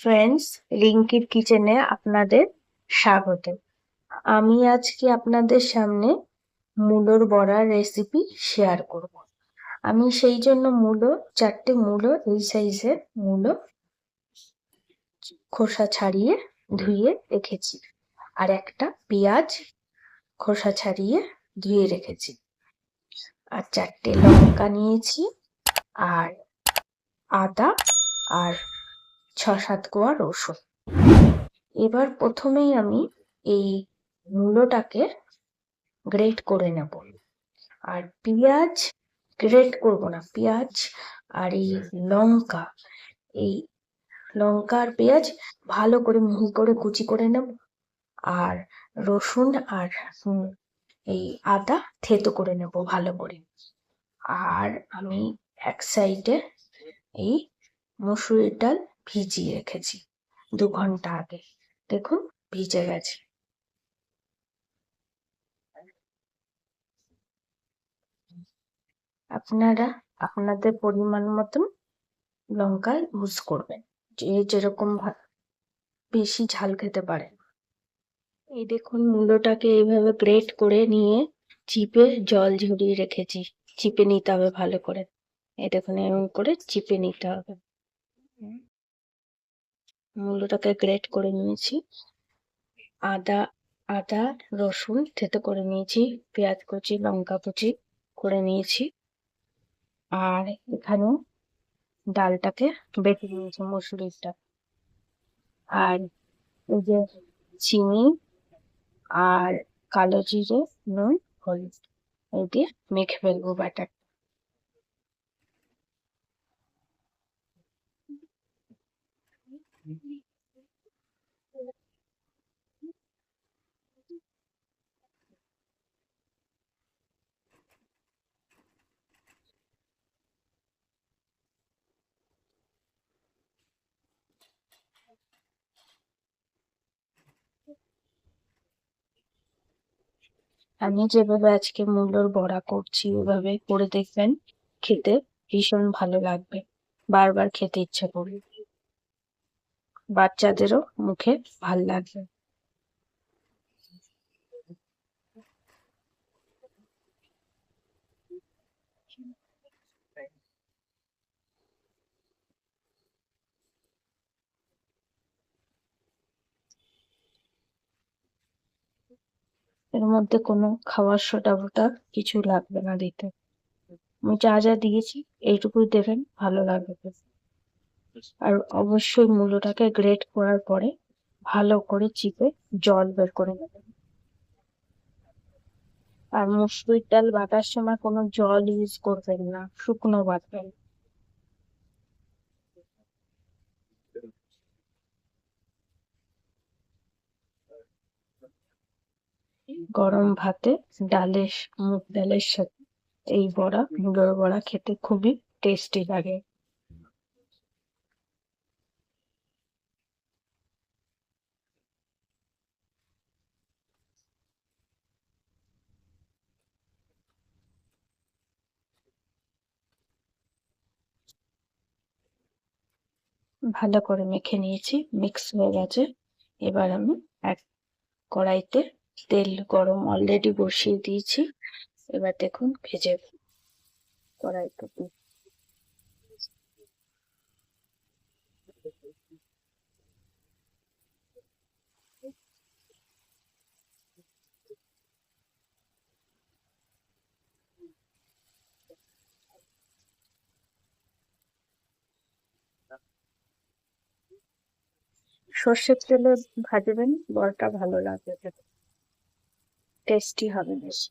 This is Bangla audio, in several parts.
ফ্রেন্ডস রিঙ্কির কিচেনে আপনাদের স্বাগত আমি আজকে আপনাদের সামনে মূলোর বড়ার রেসিপি শেয়ার করব। আমি সেই জন্য মূলো, চারটে মূলো, এই সাইজের মূলো খোসা ছাড়িয়ে ধুয়ে রেখেছি আর একটা পেঁয়াজ খোসা ছাড়িয়ে ধুয়ে রেখেছি। আর চারটে লঙ্কা নিয়েছি আর আদা আর ছ সাত কোয়া রসুন। এবার প্রথমেই আমি এই মূলোটাকে গ্রেট করে নেব। আর পেঁয়াজ গ্রেট করব না, পেঁয়াজ আর এই লঙ্কা। এই লঙ্কা আর পেঁয়াজ ভালো করে মিহি করে কুচি করে নেব। আর রসুন আর এই আদা থেতো করে নেব ভালো করে। আর আমি এক সাইডে এই মুসুরির ডাল ভিজিয়ে রেখেছি। দু ঘণ্টা আগে। দেখুন, ভিজে গেছে। আপনারা আপনাদের পরিমাণ মতন লঙ্কা ইউজ করবেন। যে যেরকম বেশি ঝাল খেতে পারেন এই দেখুন মূলোটাকে এইভাবে গ্রেট করে নিয়ে চিপে জল ঝরিয়ে রেখেছি। চিপে নিতে হবে ভালো করে। এই দেখুন, এরকম করে চিপে নিতে হবে। মূলোটাকে গ্রেট করে নিয়েছি। আদা আদা, রসুন থেতো করে নিয়েছি, পেঁয়াজ কুচি, লঙ্কা কুচি করে নিয়েছি। আর এখানে ডালটাকে বেটে নিয়েছি মুসুরির আর এই যে চিনি আর কালো জিরে, নুন, হলুদ, এই দিয়ে মেখে ফেলব ব্যাটার আমি যেভাবে আজকে মূলোর বড়া করছি, ওভাবে করে দেখবেন খেতে ভীষণ ভালো লাগবে। বারবার খেতে ইচ্ছে করবে। বাচ্চাদেরও মুখে ভালো লাগবে। এর মধ্যে কোনো খাওয়ার সোডা ফোটা কিছু লাগবে না দিতে। আমি যা যা দিয়েছি, এইটুকুই দেবেন, ভালো লাগবে। আর অবশ্যই মূলোটাকে গ্রেট করার পরে ভালো করে চিপে জল বের করে নেবেন। আর মুসুরির ডাল বাটার সময় কোনো জল ইউজ করবেন না, শুকনো বাটবেন গরম ভাতে ডালের মুগ ডালের সাথে এই বড়া মুলোর বড়া খেতে খুবই টেস্টি লাগে। ভালো করে মেখে নিয়েছি মিক্স হয়ে গেছে। এবার আমি এক কড়াইতে তেল গরম অলরেডি বসিয়ে দিয়েছি। এবার দেখুন ভেজে কড়াইতে সর্ষের তেলে ভাজবেন বড়টা ভালো লাগবে টেস্টি হবে বেশি।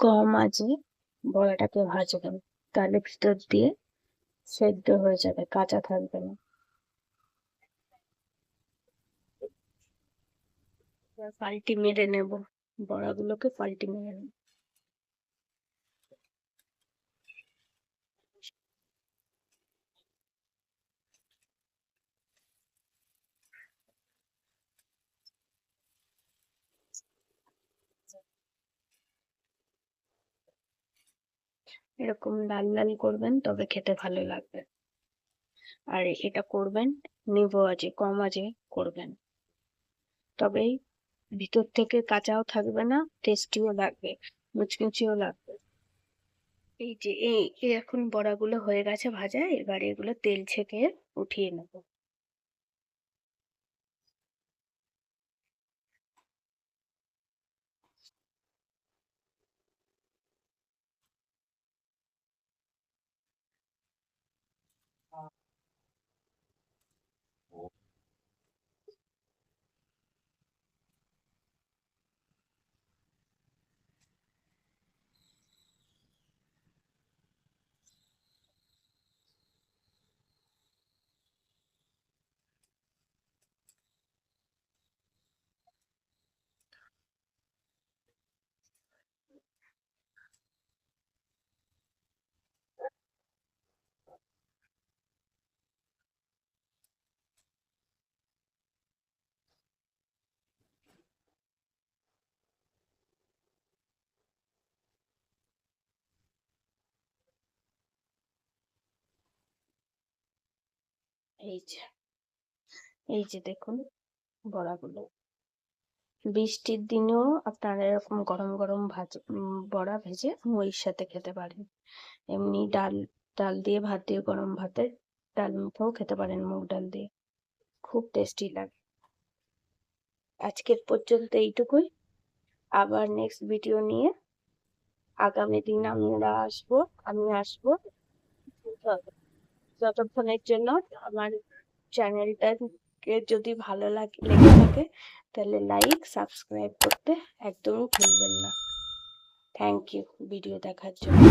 কম আছে, বড়াটাকে ভাজবেন তাহলে ভিতর দিয়ে সেদ্ধ হয়ে যাবে, কাঁচা থাকবে না। পাল্টি মেরে নেব, বড়াগুলোকে পাল্টি মেরে নেব। এরকম লাল লাল করবেন, তবে খেতে ভালো লাগবে। আর এটা করবেন, নিবো আজে কম আজে করবেন। তবেই ভিতর থেকে কাঁচাও থাকবে না, টেস্টিও লাগবে, মুচমুচিও লাগবে। এই যে, এই এই এখন বড়াগুলো হয়ে গেছে ভাজা, এবার এগুলো তেল ছেঁকে উঠিয়ে নেব। এই যে এই যে দেখুন বড়াগুলো। বৃষ্টির দিনেও আপনারা এরকম গরম গরম ভাজ বড়া ভেজে মুড়ির সাথে খেতে পারেন। এমনি ডাল ডাল দিয়ে ভাত দিয়ে গরম ভাতে ডাল মুখেও খেতে পারেন মুগ ডাল দিয়ে। খুব টেস্টি লাগে। আজকের পর্যন্ত এইটুকুই। আবার নেক্সট ভিডিও নিয়ে আগামী দিন আমরা আসব, আমি আসব। যতক্ষণের জন্য আমার চ্যানেলটাকে যদি ভালো লাগে, লেগে থাকে, তাহলে লাইক সাবস্ক্রাইব করতে একদমই ভুলবেন না। থ্যাংক ইউ ভিডিও দেখার জন্য।